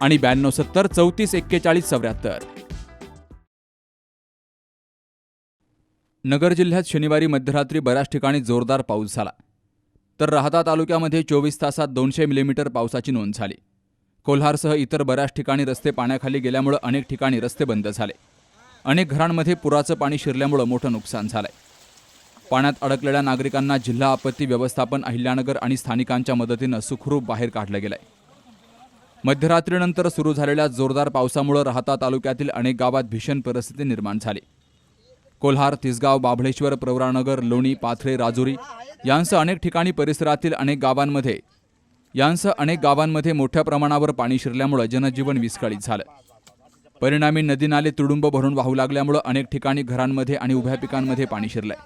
आणि ब्याण्णव सत्तर चौतीस एक्केचाळीस चौऱ्याहत्तर. नगर जिल्ह्यात शनिवारी मध्यरात्री बऱ्याच ठिकाणी जोरदार पाऊस झाला. तर राहता तालुक्यामध्ये चोवीस तासात दोनशे मिलीमीटर पावसाची नोंद झाली. कोल्हारसह इतर बऱ्याच ठिकाणी रस्ते पाण्याखाली गेल्यामुळं अनेक ठिकाणी रस्ते बंद झाले. अनेक घरांमध्ये पुराचं पाणी शिरल्यामुळं मोठं नुकसान झालंय. पाण्यात अडकलेल्या नागरिकांना जिल्हा आपत्ती व्यवस्थापन अहिल्यानगर आणि स्थानिकांच्या मदतीनं सुखरूप बाहेर काढलं गेलंय. मध्यरात्रीनंतर सुरू झालेल्या जोरदार पावसामुळं राहता तालुक्यातील अनेक गावात भीषण परिस्थिती निर्माण झाली. कोल्हार तिसगाव बाभळेश्वर प्रवरानगर लोणी पाथरे राजुरी यांसह अनेक ठिकाणी परिसरातील अनेक गावांमध्ये यांसह अनेक गावांमध्ये मोठ्या प्रमाणावर पाणी शिरल्यामुळं जनजीवन विस्कळीत झालं. परिणामी नदी नाले तुडुंब भरून वाहू लागल्यामुळं अनेक ठिकाणी घरांमध्ये आणि उभ्या पिकांमध्ये पाणी शिरलंय.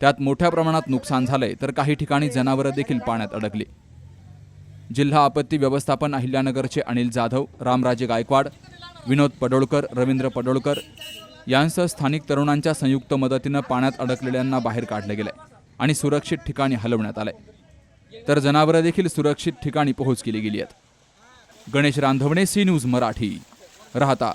त्यात मोठ्या प्रमाणात नुकसान झालंय तर काही ठिकाणी जनावरं देखील पाण्यात अडकली. जिल्हा आपत्ती व्यवस्थापन अहिल्यानगरचे अनिल जाधव रामराजे गायकवाड विनोद पडोळकर रवींद्र पडोळकर यांसह स्थानिक तरुणांच्या संयुक्त मदतीनं पाण्यात अडकलेल्यांना बाहेर काढलं गेलंय आणि सुरक्षित ठिकाणी हलवण्यात आलंय तर जनावरं देखील सुरक्षित ठिकाणी पोहोच केली गेली आहेत. Ganesh Randhavane C news Marathi. राहता.